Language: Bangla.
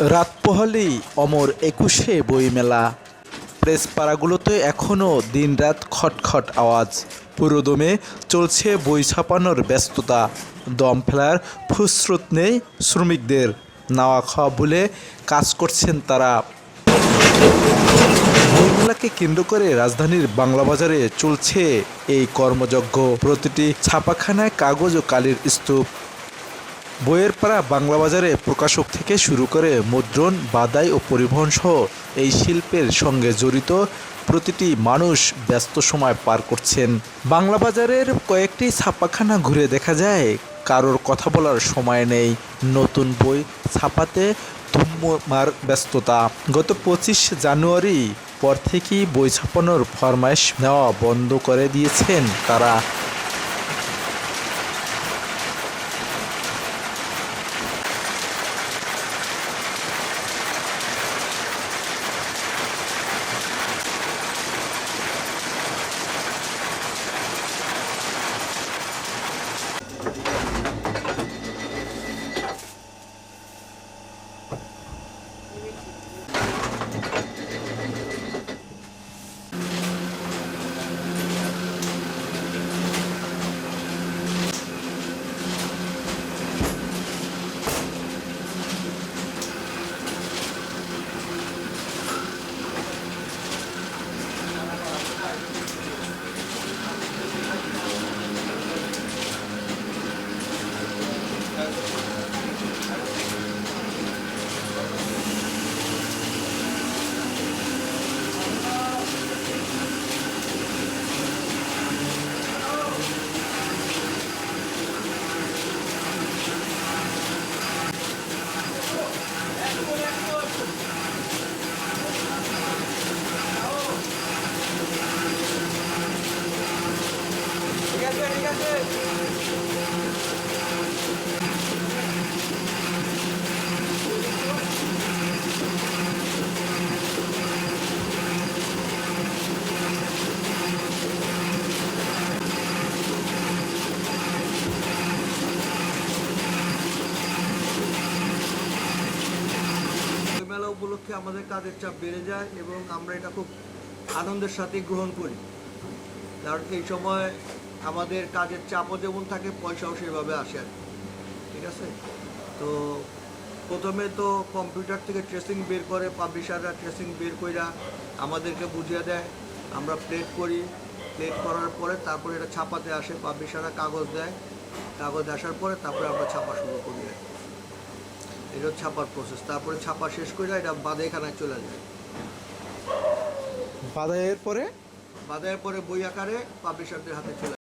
রাত পোহালেই অমর একুশে বইমেলা। প্রেস পাড়াগুলোতে এখনও দিনরাত খটখট আওয়াজ। পুরোদমে চলছে বই ছাপানোর ব্যস্ততা। দম ফেলার ফুসরত নেই শ্রমিকদের। নাওয়া খাওয়া ভুলে কাজ করছেন তারা। বইমেলাকে কেন্দ্র করে রাজধানীর বাংলা বাজারে চলছে এই কর্মযজ্ঞ। প্রতিটি ছাপাখানায় কাগজ ও কালির স্তূপ। বইয়ের পাড়া বাংলা বাজারে প্রকাশক থেকে শুরু করে মুদ্রণ, বাদাই ও পরিবহন সহ এই শিল্পের সঙ্গে জড়িত প্রতিটি মানুষ ব্যস্ত সময় পার করছেন। বাংলা বাজারের কয়েকটি ছাপাখানা ঘুরে দেখা যায়, কারোর কথা বলার সময় নেই। নতুন বই ছাপাতে ধুম্মার ব্যস্ততা। গত পঁচিশ জানুয়ারি পর থেকেই বই ছাপানোর ফরমাইশ নেওয়া বন্ধ করে দিয়েছেন তারা। বই মেলা উপলক্ষে আমাদের কাজের চাপ বেড়ে যায় এবং আমরা এটা খুব আনন্দের সাথে গ্রহণ করি। কারণ এই সময় আমাদের কাজের চাপও যেমন থাকে পয়সাও সেভাবে আসে আর কি। ঠিক আছে? তো প্রথমে তো কম্পিউটার থেকে ট্রেসিং বের করে পাবলিশাররা ট্রেসিং বের কইরা আমাদেরকে বুঝিয়ে দেয়। আমরা প্লেট করি। প্লেট করার পরে তারপরে এটা ছাপাতে আসে পাবলিশাররা কাগজ দেয়। কাগজ আসার পরে তারপরে আমরা ছাপা শুরু করি। এটা ছাপার প্রসেস তারপরে ছাপা শেষ করে এটা বাদাইখানায় চলে যায়। বাদাইয়ের পরে বাদাইয়ের পরে বই আকারে পাবলিশারদের হাতে চলে